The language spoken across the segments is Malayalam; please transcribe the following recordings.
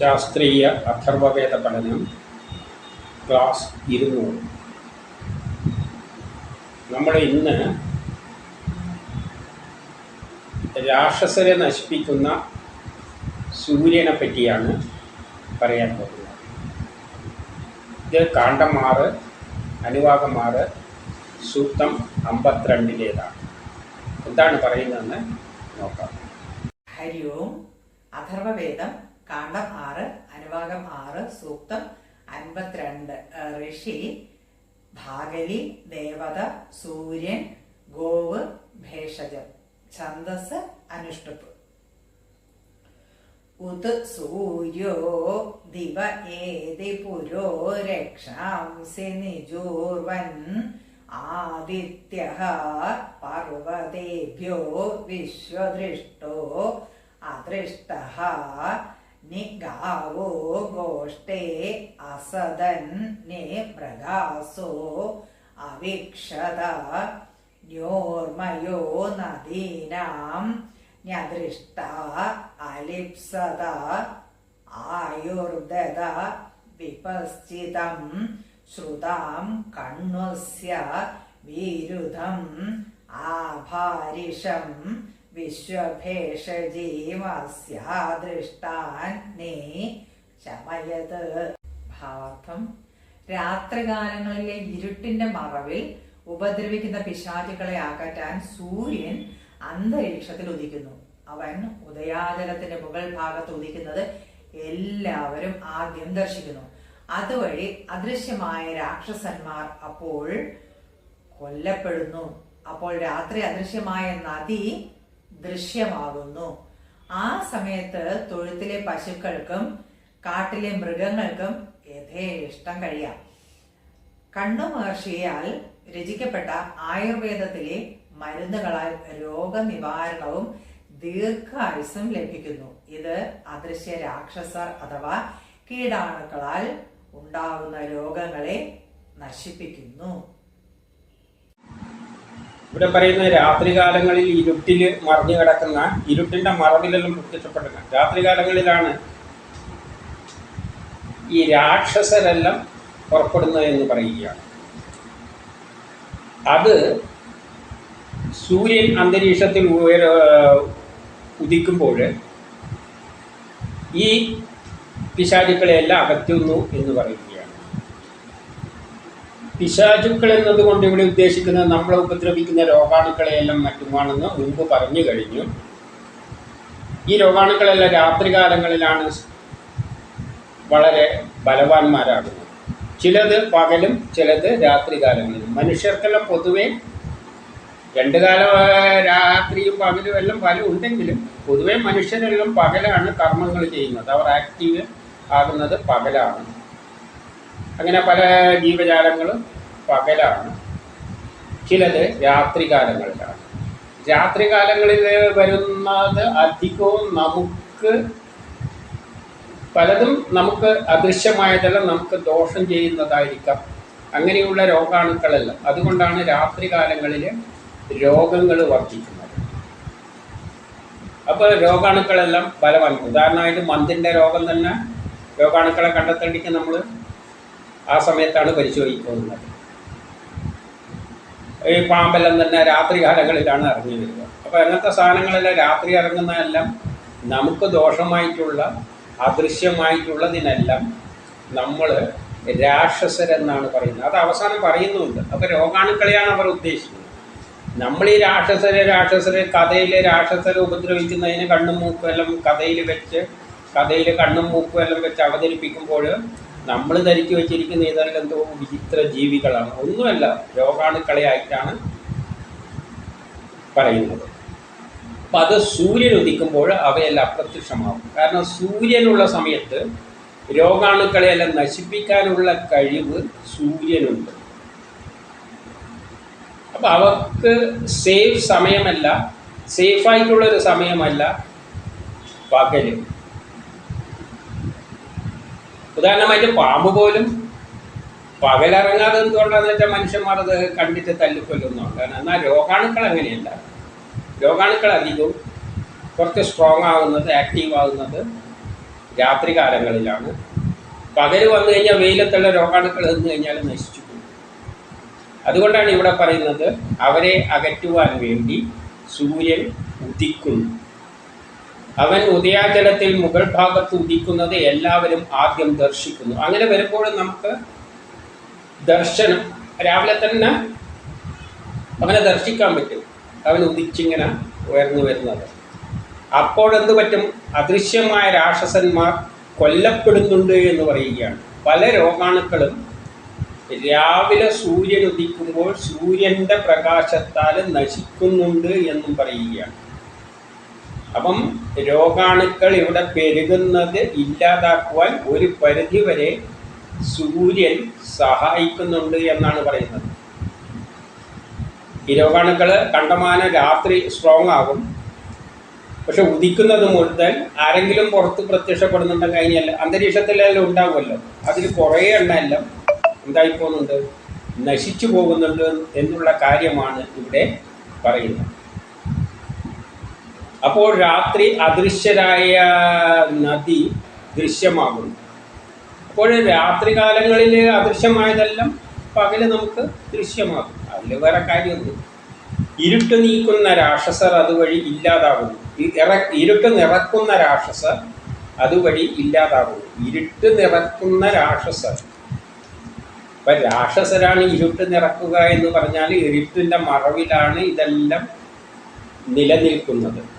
ശാസ്ത്രീയ അഥർവവേദ പഠനം ക്ലാസ് ഇരുന്നൂറ്. നമ്മൾ ഇന്ന് രാക്ഷസരെ നശിപ്പിക്കുന്ന സൂര്യനെ പറ്റിയാണ് പറയാൻ പോകുന്നത്. ഇത് കാണ്ടമാറ് അനുവാകമാറ് സൂക്തം അമ്പത്തിരണ്ടിലേതാണ് എന്താണ് പറയുന്നതെന്ന് നോക്കാം. ഹരി ഓം അഥർവവേദം കാണ്ഡം ആറ് അനുഭാഗം ആറ് സൂക്തം അൻപത്തിരണ്ട്. ഋഷി ഭാഗലി ദേവത സൂര്യൻ ഗോവ് ഭേഷജം. ഛന്ദസ് അനുഷ്ടുപ്പ്. ഉത് സൂര്യോ ദിവ ഏതി പുരോ രക്ഷാംസി നിജൂർവൻ ആദിത്യ പർവതേഭ്യോ വിശ്വദൃഷ്ടോ അദൃഷ്ട നിഗാവോ ഗോഷ്ടേ അസദൻ നെ മൃഗാസോ അവിക്ഷത ന്യോർമയോ നദീനാം ന്യദൃഷ്ട അലിപ്സത ആയുർദത വിപശ്ചിതം ശ്രുതാം കണ്വസ്യ വിരുദ്ധം ആഭാരിഷം ഭാവാർത്ഥം. രാത്രികാലങ്ങളിലെ ഇരുട്ടിന്റെ മറവിൽ ഉപദ്രവിക്കുന്ന പിശാചുക്കളെ അകറ്റാൻ സൂര്യൻ അന്തരീക്ഷത്തിൽ ഉദിക്കുന്നു. അവൻ ഉദയാചലത്തിന്റെ മുകൾ ഭാഗത്ത് ഉദിക്കുന്നത് എല്ലാവരും ആദ്യം ദർശിക്കുന്നു. അതുവഴി അദൃശ്യമായ രാക്ഷസന്മാർ അപ്പോൾ കൊല്ലപ്പെടുന്നു. അപ്പോൾ രാത്രി അദൃശ്യമായ നദി ദൃശ്യമാകുന്നു. ആ സമയത്ത് തൊഴുത്തിലെ പശുക്കൾക്കും കാട്ടിലെ മൃഗങ്ങൾക്കും യഥേഷ്ടം കഴിയാം. കണ്ണു മഹർഷിയാൽ രചിക്കപ്പെട്ട ആയുർവേദത്തിലെ മരുന്നുകളാൽ രോഗനിവാരണവും ദീർഘായുസും ലഭിക്കുന്നു. ഇത് അദൃശ്യ രാക്ഷസർ അഥവാ കീടാണുക്കളാൽ ഉണ്ടാകുന്ന രോഗങ്ങളെ നശിപ്പിക്കുന്നു. ഇവിടെ പറയുന്ന രാത്രികാലങ്ങളിൽ ഇരുട്ടിൽ മറിഞ്ഞു കിടക്കുന്ന ഇരുട്ടിന്റെ മറവിലെല്ലാം പ്രത്യക്ഷപ്പെടുന്ന. രാത്രികാലങ്ങളിലാണ് ഈ രാക്ഷസരെല്ലാം പുറപ്പെടുന്നത് എന്ന് പറയുകയാണ്. അത് സൂര്യൻ അന്തരീക്ഷത്തിൽ ഉയര ഉദിക്കുമ്പോൾ ഈ പിശാചുക്കളെയെല്ലാം അകറ്റുന്നു എന്ന് പറയുകയാണ് പിശാചുക്കൾ എന്നതുകൊണ്ട് ഇവിടെ ഉദ്ദേശിക്കുന്നത് നമ്മളെ ഉപദ്രവിക്കുന്ന രോഗാണുക്കളെയെല്ലാം മറ്റുമാണെന്ന് മുമ്പ് പറഞ്ഞു കഴിഞ്ഞു. ഈ രോഗാണുക്കളെല്ലാം രാത്രികാലങ്ങളിലാണ് വളരെ ബലവാന്മാരാകുന്നത്. ചിലത് പകലും ചിലത് രാത്രികാലങ്ങളിലും. മനുഷ്യർക്കെല്ലാം പൊതുവെ രണ്ട് കാലം രാത്രിയും പകലും എല്ലാം പല ഉണ്ടെങ്കിലും പൊതുവെ മനുഷ്യരെല്ലാം പകലാണ് കർമ്മങ്ങൾ ചെയ്യുന്നത്. അവർ ആക്റ്റീവ് ആകുന്നത് പകലാണ്. അങ്ങനെ പല ജീവജാലങ്ങളും പകലാണ്. ചിലത് രാത്രികാലങ്ങളിലാണ്. രാത്രികാലങ്ങളിൽ വരുന്നത് അധികവും നമുക്ക് പലതും നമുക്ക് അദൃശ്യമായതെല്ലാം നമുക്ക് ദോഷം ചെയ്യുന്നതായിരിക്കാം. അങ്ങനെയുള്ള രോഗാണുക്കളെല്ലാം. അതുകൊണ്ടാണ് രാത്രികാലങ്ങളിൽ രോഗങ്ങൾ വർദ്ധിക്കുന്നത്. അപ്പോൾ രോഗാണുക്കളെല്ലാം ബലവാൻ. ഉദാഹരണമായിട്ട് മന്തിന്റെ രോഗം തന്നെ രോഗാണുക്കളെ കണ്ടെത്തേണ്ടിക്ക് നമ്മൾ ആ സമയത്താണ് പരിശോധിക്കുന്നത്. ഈ പാമ്പെല്ലാം തന്നെ രാത്രി കാലങ്ങളിലാണ് ഇറങ്ങി വരിക. അപ്പോൾ അങ്ങനത്തെ സാധനങ്ങളെല്ലാം രാത്രി ഇറങ്ങുന്നതെല്ലാം നമുക്ക് ദോഷമായിട്ടുള്ള അദൃശ്യമായിട്ടുള്ളതിനെല്ലാം നമ്മൾ രാക്ഷസരെന്നാണ് പറയുന്നത്. അത് അവസാനം പറയുന്നുമുണ്ട് അപ്പോൾ രോഗാണുക്കളെയാണ് അവർ ഉദ്ദേശിക്കുന്നത്. നമ്മൾ ഈ രാക്ഷസരെ രാക്ഷസരെ കഥയിലെ രാക്ഷസരെ ഉപദ്രവിക്കുന്നതിന് കണ്ണും മൂക്കും എല്ലാം കഥയിൽ വെച്ച് കഥയിൽ കണ്ണും മൂക്കും എല്ലാം വെച്ച് അവതരിപ്പിക്കുമ്പോൾ നമ്മൾ ധരിച്ചു വെച്ചിരിക്കുന്ന ഇതെല്ലാം എന്തോ വിചിത്ര ജീവികളാണ്. ഒന്നുമല്ല രോഗാണുക്കളെയായിട്ടാണ് പറയുന്നത്. അപ്പം അത് സൂര്യൻ ഉദിക്കുമ്പോൾ അവയെല്ലാം അപ്രത്യക്ഷമാകും. കാരണം സൂര്യനുള്ള സമയത്ത് രോഗാണുക്കളെയെല്ലാം നശിപ്പിക്കാനുള്ള കഴിവ് സൂര്യനുണ്ട്. അപ്പം അവർക്ക് സേഫ് സമയമല്ല സേഫായിട്ടുള്ളൊരു സമയമല്ല പകൽ. ഉദാഹരണമായിട്ട് പാമ്പ് പോലും പകലിറങ്ങാതെ എന്തുകൊണ്ടാന്ന് വെച്ചാൽ മനുഷ്യന്മാർ അത് കണ്ടിട്ട് തല്ലിക്കൊല്ലുന്നുണ്ട്. എന്നാൽ രോഗാണുക്കൾ അങ്ങനെയല്ല. രോഗാണുക്കൾ അധികവും കുറച്ച് സ്ട്രോങ് ആകുന്നത് ആക്റ്റീവ് ആകുന്നത് രാത്രി കാലങ്ങളിലാണ്. പകൽ വന്നു കഴിഞ്ഞാൽ വെയിലത്തുള്ള രോഗാണുക്കൾ എന്ന് കഴിഞ്ഞാൽ നശിച്ചു അതുകൊണ്ടാണ് ഇവിടെ പറയുന്നത് അവരെ അകറ്റുവാൻ വേണ്ടി സൂര്യൻ ഉദിക്കുന്നു. അവൻ ഉദയാചലത്തിൽ മുകൾ ഭാഗത്ത് ഉദിക്കുന്നത് എല്ലാവരും ആദ്യം ദർശിക്കുന്നു. അങ്ങനെ വരുമ്പോൾ നമുക്ക് ദർശനം. രാവിലെ തന്നെ അവനെ ദർശിക്കാൻ പറ്റും. അവൻ ഉദിച്ചിങ്ങനെ ഉയർന്നു വരുന്നത്. അപ്പോഴെന്ത് പറ്റും? അദൃശ്യമായ രാക്ഷസന്മാർ കൊല്ലപ്പെടുന്നുണ്ട് എന്ന് പറയുകയാണ്. പല രോഗാണുക്കളും രാവിലെ സൂര്യൻ ഉദിക്കുമ്പോൾ സൂര്യന്റെ പ്രകാശത്താൽ നശിക്കുന്നുണ്ട് എന്നും പറയുകയാണ്. അപ്പം രോഗാണുക്കൾ ഇവിടെ പെരുകുന്നത് ഇല്ലാതാക്കുവാൻ ഒരു പരിധിവരെ സൂര്യൻ സഹായിക്കുന്നുണ്ട് എന്നാണ് പറയുന്നത്. ഈ രോഗാണുക്കൾ കണ്ടമാനം രാത്രി സ്ട്രോങ് ആകും. പക്ഷെ ഉദിക്കുന്നത് മുഴുവൻ ആരെങ്കിലും പുറത്ത് പ്രത്യക്ഷപ്പെടുന്നുണ്ടെങ്കിൽ അന്തരീക്ഷത്തിൽ അന്തരീക്ഷത്തിലെല്ലാം ഉണ്ടാകുമല്ലോ അതിൽ കുറേ എണ്ണമെല്ലാം എന്തായി പോകുന്നുണ്ട് നശിച്ചു പോകുന്നുണ്ട് എന്നുള്ള കാര്യമാണ് ഇവിടെ പറയുന്നത്. അപ്പോൾ രാത്രി അദൃശ്യരായ നദി ദൃശ്യമാകുന്നു. അപ്പോൾ രാത്രി കാലങ്ങളിൽ അദൃശ്യമായതെല്ലാം പകൽ നമുക്ക് ദൃശ്യമാകും. അതിൽ വേറെ കാര്യമൊന്നും ഇരുട്ട് നീക്കുന്ന രാക്ഷസർ അതുവഴി ഇല്ലാതാകുന്നു. ഇറ ഇരുട്ട് നിറക്കുന്ന രാക്ഷസർ അതുവഴി ഇല്ലാതാകുന്നു. ഇരുട്ട് നിറക്കുന്ന രാക്ഷസർ. ഇപ്പൊ രാക്ഷസരാണ് ഇരുട്ട് നിറക്കുക എന്ന് പറഞ്ഞാൽ ഇരുട്ടിന്റെ മറവിലാണ് ഇതെല്ലാം നിലനിൽക്കുന്നത്.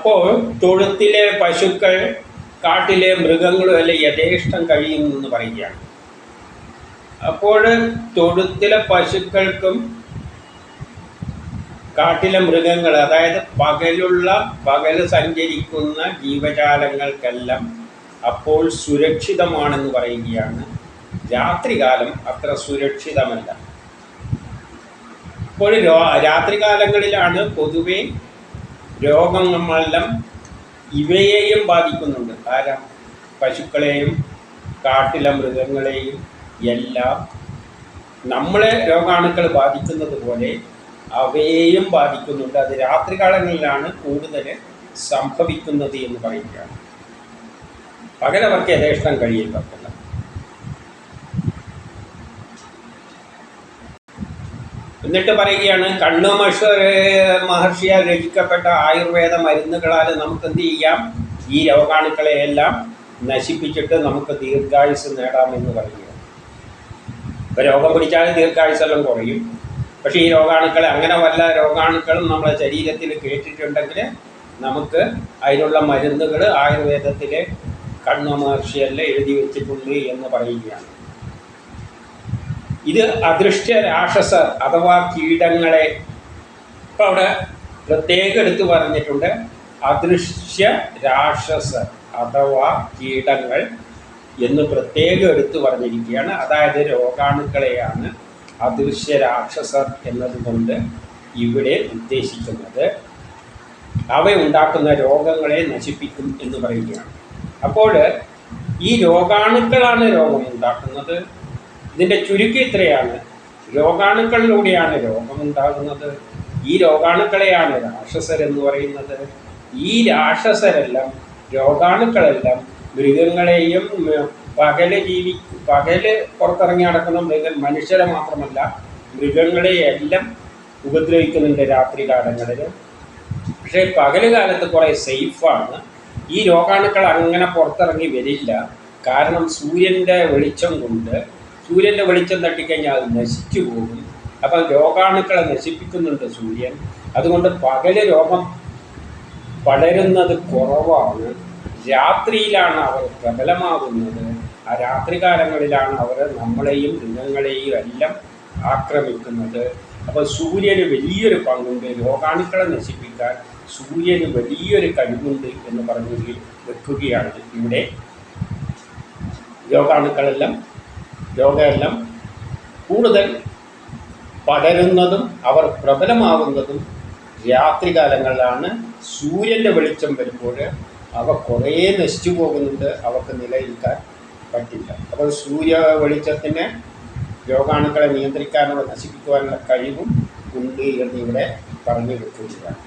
അപ്പോൾ തൊഴുത്തിലെ പശുക്കൾ കാട്ടിലെ മൃഗങ്ങളും എല്ലാം യഥേഷ്ടം കഴിയുന്നു എന്ന് പറയുകയാണ്. അപ്പോൾ തൊഴുത്തിലെ പശുക്കൾക്കും കാട്ടിലെ മൃഗങ്ങൾ അതായത് പകലുള്ള പകൽ സഞ്ചരിക്കുന്ന ജീവജാലങ്ങൾക്കെല്ലാം അപ്പോൾ സുരക്ഷിതമാണെന്ന് പറയുകയാണ്. രാത്രികാലം അത്ര സുരക്ഷിതമല്ല. അപ്പോൾ രാത്രികാലങ്ങളിലാണ് പൊതുവെ രോഗങ്ങളെല്ലാം ഇവയെയും ബാധിക്കുന്നുണ്ട്. കാരണം പശുക്കളെയും കാട്ടിലെ മൃഗങ്ങളെയും എല്ലാം നമ്മളെ രോഗാണുക്കൾ ബാധിക്കുന്നത് പോലെ അവയെയും ബാധിക്കുന്നുണ്ട്. അത് രാത്രികാലങ്ങളിലാണ് കൂടുതൽ സംഭവിക്കുന്നത് എന്ന് പറയുകയാണ്. പകലവർക്ക് യഥേഷ്ടം കഴിയില്ല. എന്നിട്ട് പറയുകയാണ് കണ്ണുമഷ മഹർഷിയാൽ രചിക്കപ്പെട്ട ആയുർവേദ മരുന്നുകളാൽ നമുക്ക് എന്ത് ചെയ്യാം? ഈ രോഗാണുക്കളെയെല്ലാം നശിപ്പിച്ചിട്ട് നമുക്ക് ദീർഘായുസ് നേടാമെന്ന് പറയുക ഇപ്പം രോഗം പിടിച്ചാൽ ദീർഘായുസെല്ലാം കുറയും. പക്ഷേ ഈ രോഗാണുക്കളെ അങ്ങനെ വല്ല രോഗാണുക്കളും നമ്മുടെ ശരീരത്തിൽ കേട്ടിട്ടുണ്ടെങ്കിൽ നമുക്ക് അതിനുള്ള മരുന്നുകൾ ആയുർവേദത്തിലെ കണ്ണു മഹർഷിയല്ല എഴുതി വെച്ചിട്ടുണ്ട് എന്ന് പറയുകയാണ്. ഇത് അദൃശ്യ രാക്ഷസർ അഥവാ കീടങ്ങളെ ഇപ്പം അവിടെ പ്രത്യേകം എടുത്തു പറഞ്ഞിട്ടുണ്ട്. അദൃശ്യ രാക്ഷസർ അഥവാ കീടങ്ങൾ എന്ന് പ്രത്യേകം എടുത്തു പറഞ്ഞിരിക്കുകയാണ്. അതായത് രോഗാണുക്കളെയാണ് അദൃശ്യ രാക്ഷസർ എന്നതുകൊണ്ട് ഇവിടെ ഉദ്ദേശിക്കുന്നത്. അവ ഉണ്ടാക്കുന്ന രോഗങ്ങളെ നശിപ്പിക്കും എന്ന് പറയുകയാണ്. അപ്പോൾ ഈ രോഗാണുക്കളാണ് രോഗം ഉണ്ടാക്കുന്നത് ഇതിന്റെ ചുരുക്കി ഇത്രയാണ്. രോഗാണുക്കളിലൂടെയാണ് രോഗമുണ്ടാകുന്നത്. ഈ രോഗാണുക്കളെയാണ് രാക്ഷസരെന്ന് പറയുന്നത്. ഈ രാക്ഷസരെല്ലാം രോഗാണുക്കളെല്ലാം മൃഗങ്ങളെയും പകൽ ജീവി പകൽ പുറത്തിറങ്ങി നടക്കുന്ന മൃഗ മനുഷ്യരെ മാത്രമല്ല മൃഗങ്ങളെയെല്ലാം ഉപദ്രവിക്കുന്നുണ്ട് രാത്രി കാലങ്ങളിൽ പക്ഷേ പകൽ കാലത്ത് കുറേ സേഫാണ്. ഈ രോഗാണുക്കൾ അങ്ങനെ പുറത്തിറങ്ങി വരില്ല. കാരണം സൂര്യന്റെ വെളിച്ചം കൊണ്ട് സൂര്യന്റെ വെളിച്ചം തട്ടിക്കഴിഞ്ഞാൽ അത് നശിച്ചു പോകും. അപ്പം രോഗാണുക്കളെ നശിപ്പിക്കുന്നുണ്ട് സൂര്യൻ. അതുകൊണ്ട് പകൽ രോഗം പടരുന്നത് കുറവാണ്. രാത്രിയിലാണ് അവർ പ്രബലമാകുന്നത്. ആ രാത്രികാലങ്ങളിലാണ് അവർ നമ്മളെയും മൃഗങ്ങളെയും എല്ലാം ആക്രമിക്കുന്നത്. അപ്പോൾ സൂര്യന് വലിയൊരു പങ്കുണ്ട്. രോഗാണുക്കളെ നശിപ്പിക്കാൻ സൂര്യന് വലിയൊരു കഴിവുണ്ട് എന്ന് പറഞ്ഞു വെക്കുകയാണ് ഇവിടെ രോഗാണുക്കളെല്ലാം രോഗമെല്ലാം കൂടുതൽ പടരുന്നതും അവർ പ്രബലമാകുന്നതും രാത്രികാലങ്ങളിലാണ് സൂര്യന്റെ വെളിച്ചം വരുമ്പോൾ അവ കുറേ നശിച്ചു പോകുന്നുണ്ട്. അവർക്ക് നിലനിൽക്കാൻ പറ്റില്ല. അപ്പോൾ സൂര്യ വെളിച്ചത്തിന് രോഗാണുക്കളെ നിയന്ത്രിക്കാനുള്ള നശിപ്പിക്കുവാനുള്ള കഴിവും ഉണ്ട് എന്ന് ഇവിടെ പറഞ്ഞു വെക്കുകയാണ്